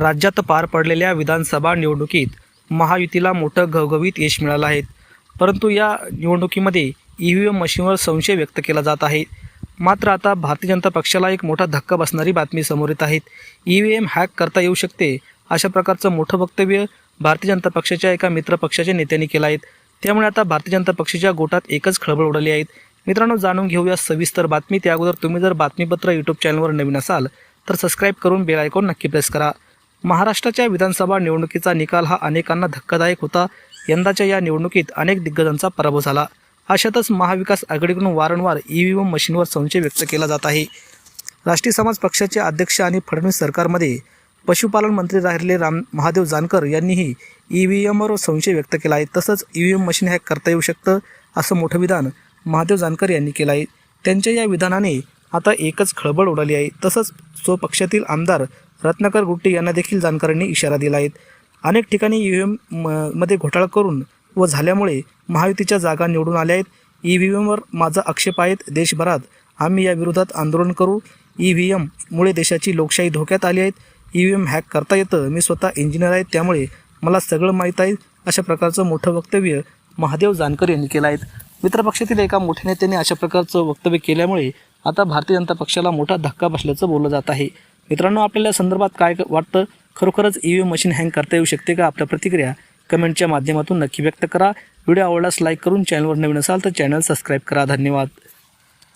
राज्यात पार पडलेल्या विधानसभा निवडणुकीत महायुतीला मोठं घवघवीत यश मिळालं आहे. परंतु या निवडणुकीमध्ये ई व्ही एम मशीनवर संशय व्यक्त केला जात आहे. मात्र आता भारतीय जनता पक्षाला एक मोठा धक्का बसणारी बातमी समोर येत आहेत ई व्ही एम हॅक करता येऊ शकते अशा प्रकारचं मोठं वक्तव्य भारतीय जनता पक्षाच्या एका मित्रपक्षाच्या नेत्यांनी केलं आहे. त्यामुळे आता भारतीय जनता पक्षाच्या गोटात एकच खळबळ उडाली आहेत मित्रांनो जाणून घेऊया सविस्तर बातमी. त्या अगोदर तुम्ही जर बातमीपत्र यूट्यूब चॅनलवर नवीन असाल तर सबस्क्राईब करून बेल आयकॉन नक्की प्रेस करा. महाराष्ट्राच्या विधानसभा निवडणुकीचा निकाल हा अनेकांना धक्कादायक होता. यंदाच्या या निवडणुकीत अनेक दिग्गजांचा पराभव झाला. अशातच महाविकास आघाडीकडून वारंवार ई व्ही एम मशीनवर संशय व्यक्त केला जात आहे. राष्ट्रीय समाज पक्षाचे अध्यक्ष आणि फडणवीस सरकारमध्ये पशुपालन मंत्री राहिलेले राम महादेव जानकर यांनीही ई व्ही एमवर संशय व्यक्त केला आहे. तसंच E V M machine hack करता येऊ शकतं असं मोठं विधान महादेव जानकर यांनी केलं आहे. त्यांच्या या विधानाने आता एकच खळबळ उडाली आहे. तसंच स्वपक्षातील आमदार रत्नाकर गुट्टे यांना देखील जानकरांनी इशारा दिला आहे. अनेक ठिकाणी ई व्ही एममध्ये घोटाळा करून व झाल्यामुळे महायुतीच्या जागा निवडून आल्या आहेत. ई व्ही एमवर माझा आक्षेप आहेत. देशभरात आम्ही या विरोधात आंदोलन करू. ई व्ही एममुळे देशाची लोकशाही धोक्यात आली आहेत ई व्ही एम हॅक करता येतं. मी स्वतः इंजिनियर आहे. त्यामुळे मला सगळं माहीत आहे. अशा प्रकारचं मोठं वक्तव्य महादेव जानकर यांनी केलं आहे. मित्रपक्षातील एका मोठ्या नेत्याने अशा प्रकारचं वक्तव्य केल्यामुळे आता भारतीय जनता पक्षाला मोठा धक्का बसल्याचं बोललं जात आहे. मित्रांनो आपल्याला संदर्भात काय वाटतं? खरोखरच E V M machine hang करता येऊ शकते का? आपल्या प्रतिक्रिया कमेंटच्या माध्यमातून नक्की व्यक्त करा. व्हिडिओ आवडल्यास लाईक करून चॅनलवर नवीन असाल तर चॅनल सबस्क्राईब करा. धन्यवाद.